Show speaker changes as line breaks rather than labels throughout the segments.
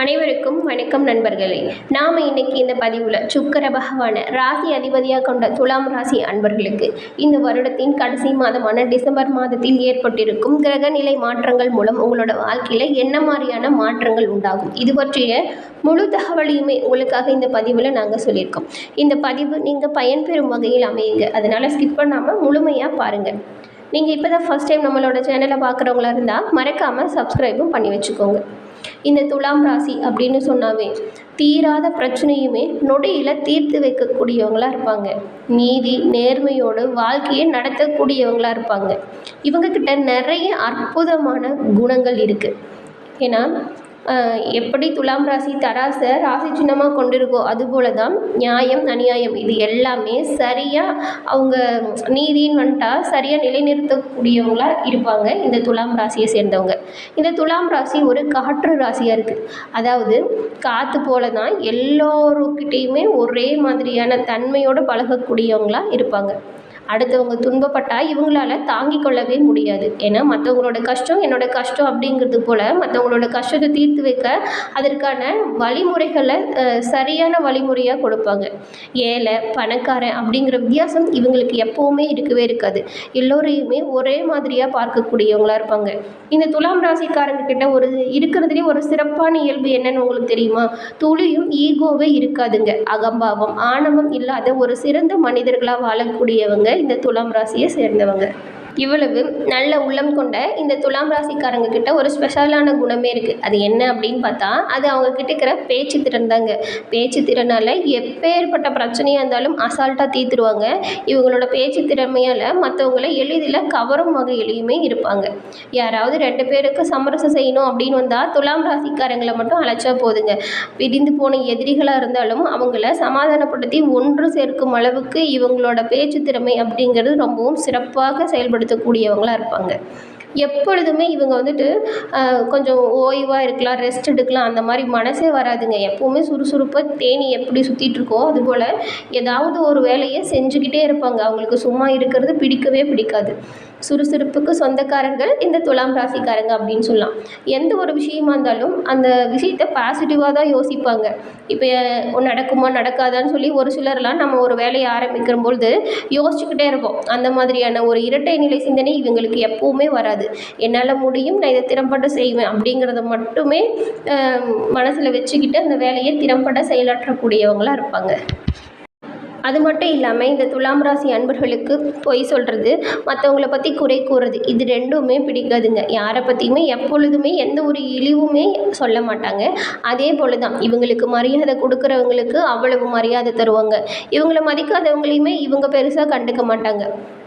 அனைவருக்கும் வணக்கம் நண்பர்களே. நாம் இன்னைக்கு இந்த பதிவில் சுக்கர பகவான ராசி அதிபதியாக கொண்ட துலாம் ராசி அன்பர்களுக்கு இந்த வருடத்தின் கடைசி மாதமான டிசம்பர் மாதத்தில் ஏற்பட்டிருக்கும் கிரகநிலை மாற்றங்கள் மூலம் உங்களோட வாழ்க்கையில் என்ன மாதிரியான மாற்றங்கள் உண்டாகும்? இது பற்றிய முழு தகவலையுமே உங்களுக்காக இந்த பதிவில் நாங்கள் சொல்லியிருக்கோம். இந்த பதிவு நீங்கள் பயன்பெறும் வகையில் அமையுங்க. அதனால் ஸ்கிப் பண்ணாமல் முழுமையாக பாருங்கள் நீங்கள் இப்போ தான் ஃபஸ்ட் டைம் நம்மளோட சேனலை பார்க்குறவங்களா இருந்தால் மறக்காமல் சப்ஸ்கிரைபும் பண்ணி வச்சுக்கோங்க. இந்த துலாம் ராசி அப்படின்னு சொன்னாவே தீராத பிரச்சனையுமே நொடியில் தீர்த்து வைக்கக்கூடியவங்களாக இருப்பாங்க. நீதி நேர்மையோடு வாழ்க்கையை நடத்தக்கூடியவங்களாக இருப்பாங்க. இவங்கக்கிட்ட நிறைய அற்புதமான குணங்கள் இருக்குது ஏன்னா எப்படி துலாம் ராசி தராசை ராசி சின்னமாக கொண்டிருக்கோ அதுபோல தான் நியாயம் அநியாயம் இது எல்லாமே சரியாக அவங்க நீதின்னு வந்துட்டா சரியாக நிலைநிறுத்தக்கூடியவங்களாக இருப்பாங்க இந்த துலாம் ராசியை சேர்ந்தவங்க. இந்த துலாம் ராசி ஒரு காற்று ராசியாக இருக்குது அதாவது காற்று போல தான் எல்லோருக்கிட்டேயுமே ஒரே மாதிரியான தன்மையோடு பழகக்கூடியவங்களாக இருப்பாங்க. அடுத்தவங்க துன்பப்பட்டா இவங்களால தாங்கிக் கொள்ளவே முடியாது. ஏன்னா மற்றவங்களோட கஷ்டம் என்னோட கஷ்டம் அப்படிங்கிறது போல் மற்றவங்களோட கஷ்டத்தை தீர்த்து வைக்க அதற்கான வழிமுறைகளை சரியான வழிமுறையாக கொடுப்பாங்க. ஏழை பணக்காரன் அப்படிங்கிற வித்தியாசம் இவங்களுக்கு எப்போவுமே இருக்கவே இருக்காது. எல்லோரையுமே ஒரே மாதிரியாக பார்க்கக்கூடியவங்களா இருப்பாங்க. இந்த துலாம் ராசிக்காரங்க கிட்ட ஒரு இருக்கிறதுலே ஒரு சிறப்பான இயல்பு என்னன்னு உங்களுக்கு தெரியுமா? துளியும் ஈகோவே இருக்காதுங்க. அகம்பாவம் ஆணவம் இல்லாத ஒரு சிறந்த மனிதர்களாக வாழக்கூடியவங்க இந்த துலாம் ராசியை சேர்ந்தவங்க. இவ்வளவு நல்ல உள்ளம் கொண்ட இந்த துலாம் ராசிக்காரங்க கிட்ட ஒரு ஸ்பெஷலான குணமே இருக்குது அது என்ன அப்படின்னு பார்த்தா அது அவங்க கிட்ட இருக்கிற பேச்சு திறன் தாங்க. பேச்சு திறனால் எப்பேற்பட்ட பிரச்சனையாக இருந்தாலும் அசால்ட்டாக தீர்த்துருவாங்க. இவங்களோட பேச்சு திறமையால் மற்றவங்கள எளிதில் கவரும் வகையிலையுமே இருப்பாங்க. யாராவது ரெண்டு பேருக்கு சமரசம் செய்யணும் அப்படின்னு வந்தால் துலாம் ராசிக்காரங்களை மட்டும் அழைச்சா போதுங்க. பிரிந்து போன எதிரிகளாக இருந்தாலும் அவங்கள சமாதானப்படுத்தி ஒன்று சேர்க்கும் அளவுக்கு இவங்களோட பேச்சு திறமை அப்படிங்கிறது ரொம்பவும் சிறப்பாக செயல்படுது. பயன்படுத்தக்கூடியவங்களாக இருப்பாங்க. எப்பொழுதுமே இவங்க வந்துட்டு கொஞ்சம் ஓய்வாக இருக்கலாம் ரெஸ்ட் எடுக்கலாம் அந்த மாதிரி மனசே வராதுங்க. எப்போவுமே சுறுசுறுப்பாக தேனி எப்படி சுற்றிட்டு இருக்கோ அதுபோல் ஏதாவது ஒரு வேலையை செஞ்சுக்கிட்டே இருப்பாங்க. அவங்களுக்கு சும்மா இருக்கிறது பிடிக்கவே பிடிக்காது. சுறுசுறுப்புக்கு சொந்தக்காரர்கள் இந்த துலாம் ராசிக்காரங்க அப்படின்னு சொல்லலாம். எந்த ஒரு விஷயமா இருந்தாலும் அந்த விஷயத்தை பாசிட்டிவாக தான் யோசிப்பாங்க. இப்போ நடக்குமா நடக்காதான்னு சொல்லி ஒரு சிலர்லாம் நம்ம ஒரு வேலையை ஆரம்பிக்கிற பொழுது யோசிச்சுக்கிட்டே இருப்போம். அந்த மாதிரியான ஒரு இரட்டை நிலை சிந்தனை இவங்களுக்கு எப்பவுமே வராது. என்னால் முடியும் நான் இதை திறம்பட செய்வேன் அப்படிங்கிறத மட்டுமே மனசில் வச்சுக்கிட்டு அந்த வேலையை திறம்பட செயலாற்றக்கூடியவங்களாக இருப்பாங்க. அது மட்டும் இல்லாமல் இந்த துலாம் ராசி அன்பர்களுக்கு பொய் சொல்கிறது மற்றவங்கள பற்றி குறை கூறுறது இது ரெண்டுமே பிடிக்காதுங்க. யாரை பற்றியுமே எப்பொழுதுமே எந்த ஒரு இழிவுமே சொல்ல மாட்டாங்க. அதே போல் தான் இவங்களுக்கு மரியாதை கொடுக்குறவங்களுக்கு அவ்வளவு மரியாதை தருவாங்க. இவங்கள மதிக்காதவங்களையுமே இவங்க பெருசாக கண்டுக்க மாட்டாங்க.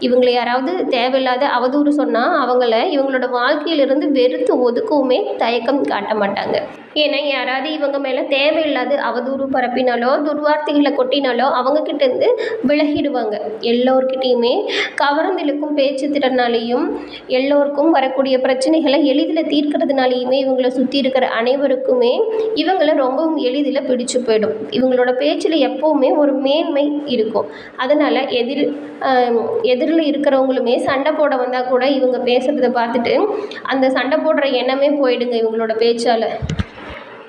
இவங்களை யாராவது தேவையில்லாத அவதூறு சொன்னால் அவங்கள இவங்களோட வாழ்க்கையிலிருந்து வெறுத்து ஒதுக்கவுமே தயக்கம் காட்ட மாட்டாங்க. ஏன்னா யாராவது இவங்க மேலே தேவையில்லாத அவதூறு பரப்பினாலோ துர்வார்த்தைகளை கொட்டினாலோ அவங்கக்கிட்ட இருந்து விலகிடுவாங்க. எல்லோர்கிட்டேயுமே கவர்ந்திழுக்கும் பேச்சு திறனாலையும் எல்லோருக்கும் வரக்கூடிய பிரச்சனைகளை எளிதில் தீர்க்கறதுனாலையுமே இவங்களை சுற்றி இருக்கிற அனைவருக்குமே இவங்களை ரொம்பவும் எளிதில் பிடிச்சு போயிடும். இவங்களோட பேச்சில் எப்போவுமே ஒரு மேன்மை இருக்கும். அதனால் எதிர் எதிரில் இருக்கிறவங்களுமே சண்டை போட வந்தால் கூட இவங்க பேசுகிறத பார்த்துட்டு அந்த சண்டை போடுற எண்ணமே போயிடுங்க இவங்களோட பேச்சால்.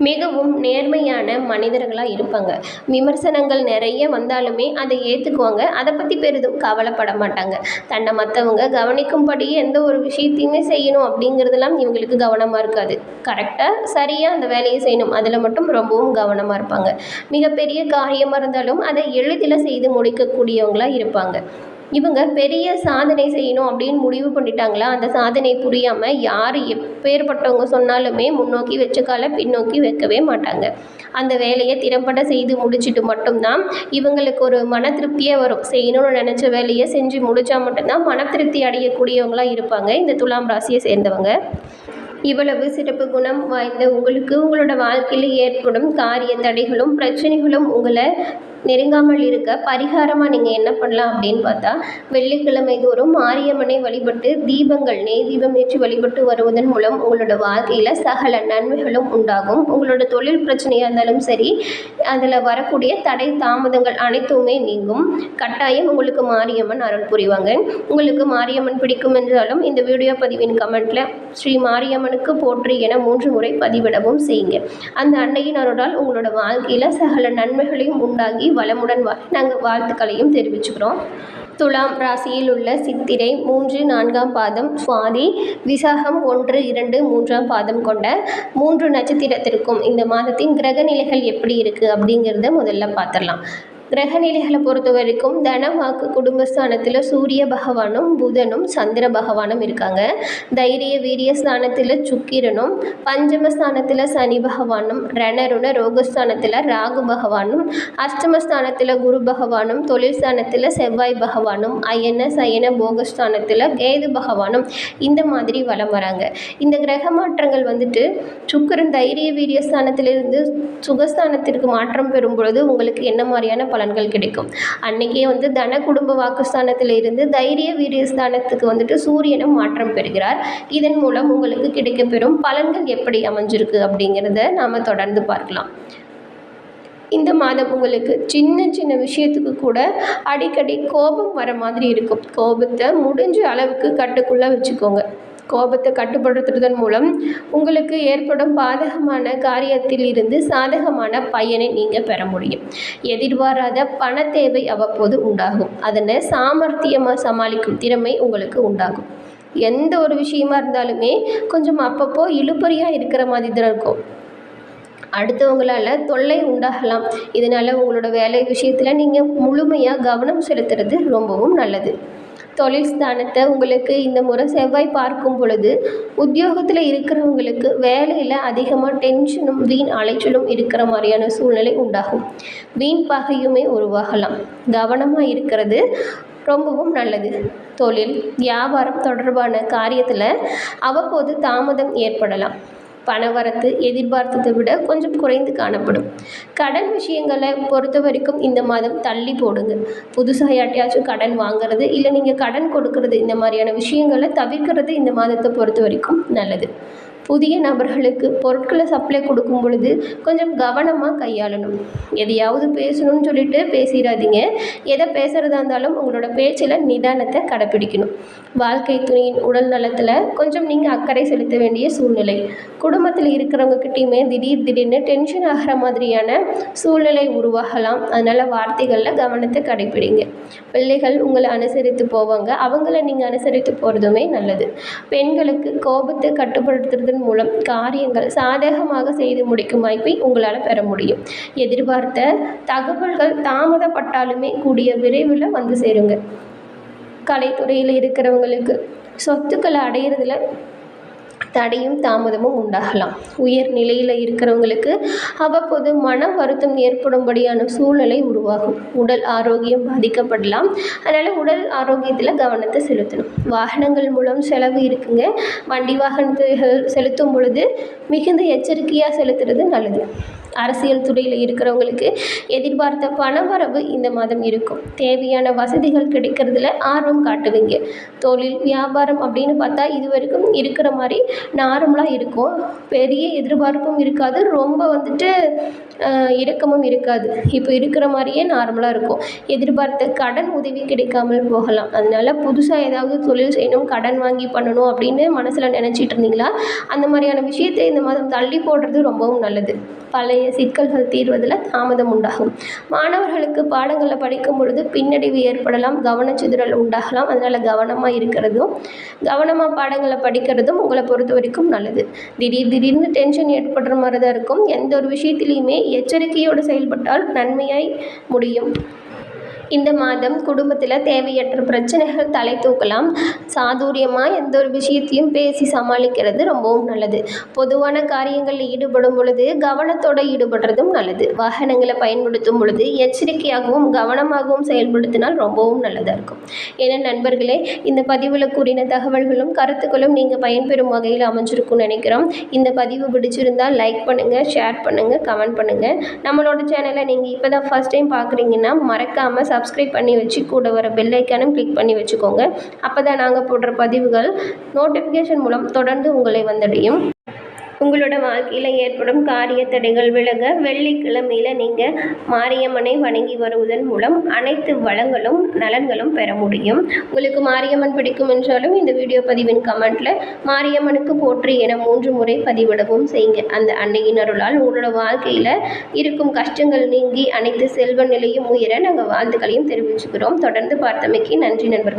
மிகவும் நேர்மையான மனிதர்களாக இருப்பாங்க. விமர்சனங்கள் நிறைய வந்தாலுமே அதை ஏற்றுக்குவாங்க அதை பற்றி பெரிதும் கவலைப்பட மாட்டாங்க. தன்னை மற்றவங்க கவனிக்கும்படி எந்த ஒரு விஷயத்தையுமே செய்யணும் அப்படிங்கிறதெல்லாம் இவங்களுக்கு கவனமாக இருக்காது. கரெக்டாக சரியாக அந்த வேலையை செய்யணும். அதில் மட்டும் ரொம்பவும் கவனமாக இருப்பாங்க. மிகப்பெரிய காரியமாக இருந்தாலும் அதை எளிதில் செய்து முடிக்கக்கூடியவங்களாக இருப்பாங்க. இவங்க பெரிய சாதனை செய்யணும் அப்படின்னு முடிவு பண்ணிட்டாங்களா? அந்த சாதனை புரியாமல் யார் எப்பேற்பட்டவங்க சொன்னாலுமே முன்னோக்கி வச்ச கால பின்னோக்கி வைக்கவே மாட்டாங்க. அந்த வேலையை திறம்பட செய்து முடிச்சுட்டு மட்டும்தான் இவங்களுக்கு ஒரு மன திருப்தியே வரும். செய்யணும்னு நினச்ச வேலையை செஞ்சு முடித்தா மட்டும்தான் மன திருப்தி அடையக்கூடியவங்களா இருப்பாங்க இந்த துலாம் ராசியை சேர்ந்தவங்க. இவ்வளவு சிறப்பு குணம் வாய்ந்த உங்களுக்கு உங்களோட வாழ்க்கையில் ஏற்படும் காரிய தடைகளும் பிரச்சனைகளும் உங்களை நெருங்காமல் இருக்க பரிகாரமாக நீங்கள் என்ன பண்ணலாம் அப்படின்னு பார்த்தா வெள்ளிக்கிழமை தோறும் மாரியம்மனை வழிபட்டு தீபங்கள் நெய் தீபம் ஏற்றி வழிபட்டு வருவதன் மூலம் உங்களோட வாழ்க்கையில் சகல நன்மைகளும் உண்டாகும். உங்களோட தொழில் பிரச்சனையாக இருந்தாலும் சரி அதில் வரக்கூடிய தடை தாமதங்கள் அனைத்துமே நீங்கும். கட்டாயம் உங்களுக்கு மாரியம்மன் அருள் புரிவாங்க. உங்களுக்கு மாரியம்மன் பிடிக்கும் என்றாலும் இந்த வீடியோ பதிவின் கமெண்ட்டில் ஸ்ரீ மாரியம்மனுக்கு போற்றி என மூன்று முறை பதிவிடவும் செய்யுங்க. அந்த அன்னையின் அருளால் உங்களோட வாழ்க்கையில் சகல நன்மைகளையும் உண்டாகி வளமுடன் வாழ நாங்கள் வாழ்த்துக்களையும் தெரிவிச்சுக்கிறோம். துலாம் ராசியில் உள்ள சித்திரை மூன்று நான்காம் பாதம் சுவாதி விசாகம் ஒன்று இரண்டு மூன்றாம் பாதம் கொண்ட மூன்று நட்சத்திரத்திற்கும் இந்த மாதத்தின் கிரக நிலைகள் எப்படி இருக்குது அப்படிங்கிறத முதல்ல பார்த்துடலாம். கிரக நிலைகளை பொறுத்த வரைக்கும் தனவாக்கு குடும்பஸ்தானத்தில் சூரிய பகவானும் புதனும் சந்திர பகவானும் இருக்காங்க. தைரிய வீரிய ஸ்தானத்தில் சுக்கிரனும் பஞ்சமஸ்தானத்தில் சனி பகவானும் ரணருண ரோகஸ்தானத்தில் ராகு பகவானும் அஷ்டமஸ்தானத்தில் குரு பகவானும் தொழில் ஸ்தானத்தில் செவ்வாய் பகவானும் அயன சயன போகஸ்தானத்தில் கேது பகவானும் இந்த மாதிரி வலம் வராங்க. இந்த கிரக மாற்றங்கள் வந்துட்டு சுக்கிரன் தைரிய வீரிய ஸ்தானத்திலிருந்து சுகஸ்தானத்திற்கு மாற்றம் பெறும் பொழுது உங்களுக்கு என்ன மாதிரியான பலன்கள் கிடைக்கும். அன்னைக்கே வந்து தன குடும்ப வாக்குஸ்தானத்தில் இருந்து தைரிய வீரிய ஸ்தானத்துக்கு வந்துட்டு சூரியனும் மாற்றம் பெறுகிறார். இதன் மூலம் உங்களுக்கு கிடைக்கப்பெறும் பலன்கள் எப்படி அமைஞ்சிருக்கு அப்படிங்கிறத நாம் தொடர்ந்து பார்க்கலாம். இந்த மாதம் உங்களுக்கு சின்ன சின்ன விஷயத்துக்கு கூட அடிக்கடி கோபம் வர மாதிரி இருக்கும். கோபத்தை முடிஞ்ச அளவுக்கு கட்டுக்குள்ளே வச்சுக்கோங்க. கோபத்தை கட்டுப்படுத்துறதன் மூலம் உங்களுக்கு ஏற்படும் பாதகமான காரியத்தில் இருந்து சாதகமான பயனை நீங்கள் பெற முடியும். எதிர்பாராத பண தேவை அவ்வப்போது உண்டாகும். அதனை சாமர்த்தியமாக சமாளிக்கும் திறமை உங்களுக்கு உண்டாகும். எந்த ஒரு விஷயமா இருந்தாலுமே கொஞ்சம் அப்பப்போ இழுபறியாக இருக்கிற மாதிரி தான் இருக்கும். அடுத்தவங்களால் தொல்லை உண்டாகலாம். இதனால் உங்களோட வேலை விஷயத்தில் நீங்கள் முழுமையாக கவனம் செலுத்துறது ரொம்பவும் நல்லது. தொழில் ஸ்தானத்தை உங்களுக்கு இந்த முறை செவ்வாய் பார்க்கும் பொழுது உத்தியோகத்தில் இருக்கிறவங்களுக்கு வேலையில் அதிகமாக டென்ஷனும் வீண் அலைச்சலும் இருக்கிற மாதிரியான சூழ்நிலை உண்டாகும். வீண் பகையுமே உருவாகலாம். கவனமாக இருக்கிறது ரொம்பவும் நல்லது. தொழில் வியாபாரம் தொடர்பான காரியத்தில் அவ்வப்போது தாமதம் ஏற்படலாம். பணவரத்து எதிர்பார்த்ததை விட கொஞ்சம் குறைந்து காணப்படும். கடன் விஷயங்களை பொறுத்த வரைக்கும் இந்த மாதம் தள்ளி போடுங்க. புதுசாக யார்ட்டையாச்சும் கடன் வாங்குறது இல்லை நீங்கள் கடன் கொடுக்கறது இந்த மாதிரியான விஷயங்களை தவிர்க்கிறது இந்த மாதத்தை பொறுத்த வரைக்கும் நல்லது. புதிய நபர்களுக்கு பொருட்களை சப்ளை கொடுக்கும் பொழுது கொஞ்சம் கவனமாக கையாளணும். எதையாவது பேசணும்னு சொல்லிட்டு பேசிடாதீங்க எதை பேசுகிறதா இருந்தாலும் உங்களோட பேச்சில் நிதானத்தை கடைப்பிடிக்கணும். வாழ்க்கை துணையின் உடல் நலத்தில் கொஞ்சம் நீங்கள் அக்கறை செலுத்த வேண்டிய சூழ்நிலை. குடும்பத்தில் இருக்கிறவங்கக்கிட்டையுமே திடீர் திடீர்னு டென்ஷன் ஆகிற மாதிரியான சூழ்நிலை உருவாகலாம். அதனால் வார்த்தைகளில் கவனத்தை கடைப்பிடிங்க. பிள்ளைகள் உங்களை அனுசரித்து போவாங்க. அவங்கள நீங்கள் அனுசரித்து போகிறதுமே நல்லது. பெண்களுக்கு கோபத்தை கட்டுப்படுத்துறது செய்வதன் மூலம் காரியங்கள் சாதகமாக செய்து முடிக்கும் வாய்ப்பை உங்களால் பெற முடியும். எதிர்பார்த்த தகவல்கள் தாமதப்பட்டாலுமே கூடிய விரைவில் வந்து சேருங்க. கலைத்துறையில் இருக்கிறவங்களுக்கு சொத்துக்களை அடையிறதுல தடையும் தாமதமும் உண்டாகலாம். உயர் நிலையில் இருக்கிறவங்களுக்கு அவ்வப்போது மன வருத்தம் ஏற்படும்படியான சூழ்நிலை உருவாகும். உடல் ஆரோக்கியம் பாதிக்கப்படலாம். அதனால் உடல் ஆரோக்கியத்தில் கவனத்தை செலுத்தணும். வாகனங்கள் மூலம் செலவு இருக்குங்க. வண்டி வாகனத்தை செலுத்தும் பொழுது மிகுந்த எச்சரிக்கையாக செலுத்துறது நல்லது. அரசியல் துறையில் இருக்கிறவங்களுக்கு எதிர்பார்த்த பணவரவு இந்த மாதம் இருக்கும். தேவையான வசதிகள் கிடைக்கிறதுல ஆர்வம் காட்டுவீங்க. தொழில் வியாபாரம் அப்படின்னு பார்த்தா இது வரைக்கும் இருக்கிற மாதிரி நார்மலாக இருக்கும். பெரிய எதிர்பார்ப்பும் இருக்காது. ரொம்ப வந்துட்டு இறக்கமும் இருக்காது. இப்போ இருக்கிற மாதிரியே நார்மலாக இருக்கும். எதிர்பார்த்த கடன் உதவி கிடைக்காமல் போகலாம். அதனால புதுசாக ஏதாவது தொழில் செய்யணும் கடன் வாங்கி பண்ணணும் அப்படின்னு மனசில் நினச்சிட்டு இருந்தீங்களா? அந்த மாதிரியான விஷயத்தை இந்த மாதம் தள்ளி போடுறது ரொம்பவும் நல்லது. பழைய சிக்கல்கள் தீர்வதில் தாமதம் உண்டாகும். மாணவர்களுக்கு பாடங்களை படிக்கும் பொழுது பின்னடைவு ஏற்படலாம் கவனச்சிதறல் உண்டாகலாம். அதனால் கவனமாக இருக்கிறதும் கவனமாக பாடங்களை படிக்கிறதும் உங்களை பொறுத்த வரைக்கும் நல்லது. திடீர் திடீர்னு டென்ஷன் ஏற்படுற மாதிரி தான் இருக்கும். எந்த ஒரு விஷயத்திலையுமே எச்சரிக்கையோடு செயல்பட்டால் நன்மையாய் முடியும். இந்த மாதம் குடும்பத்தில் தேவையற்ற பிரச்சனைகள் தலை தூக்கலாம். சாதுரியமாக எந்த ஒரு விஷயத்தையும் பேசி சமாளிக்கிறது ரொம்பவும் நல்லது. பொதுவான காரியங்களில் ஈடுபடும் பொழுது கவனத்தோடு ஈடுபடுறதும் நல்லது. வாகனங்களை பயன்படுத்தும் பொழுது எச்சரிக்கையாகவும் கவனமாகவும் செயல்படுத்தினால் ரொம்பவும் நல்லதாக இருக்கும். ஏன்னா நண்பர்களே இந்த பதிவில் கூறின தகவல்களும் கருத்துக்களும் நீங்கள் பயன்பெறும் வகையில் அமைஞ்சிருக்கும்னு நினைக்கிறோம். இந்த பதிவு பிடிச்சிருந்தால் லைக் பண்ணுங்கள் ஷேர் பண்ணுங்கள் கமெண்ட் பண்ணுங்கள் நம்மளோட சேனலை நீங்கள் இப்போ தான் ஃபஸ்ட் டைம் பார்க்குறீங்கன்னா மறக்காமல் சப் சப்ஸ்கிரைப் பண்ணி வச்சு கூட வர பெல் ஐக்கானும் கிளிக் பண்ணி வச்சுக்கோங்க. அப்போ தான் நாங்கள் போடுற பதிவுகள் நோட்டிஃபிகேஷன் மூலம் தொடர்ந்து உங்களை வந்தடையும். உங்களோட வாழ்க்கையில் ஏற்படும் காரிய தடைகள் விலக வெள்ளிக்கிழமையில் நீங்கள் மாரியம்மனை வணங்கி வருவதன் மூலம் அனைத்து வளங்களும் நலன்களும் பெற முடியும். உங்களுக்கு மாரியம்மன் பிடிக்கும் என்றாலும் இந்த வீடியோ பதிவின் கமெண்ட்டில் மாரியம்மனுக்கு போற்றி என மூன்று முறை பதிவிடவும் செய்யுங்க. அந்த அன்னையின் அருளால் உங்களோட வாழ்க்கையில் இருக்கும் கஷ்டங்கள் நீங்கி அனைத்து செல்வ நிலையும் உயர நாங்கள் வாழ்த்துக்களையும் தெரிவிச்சுக்கிறோம். தொடர்ந்து பார்த்தமைக்கு நன்றி நண்பர்கள்.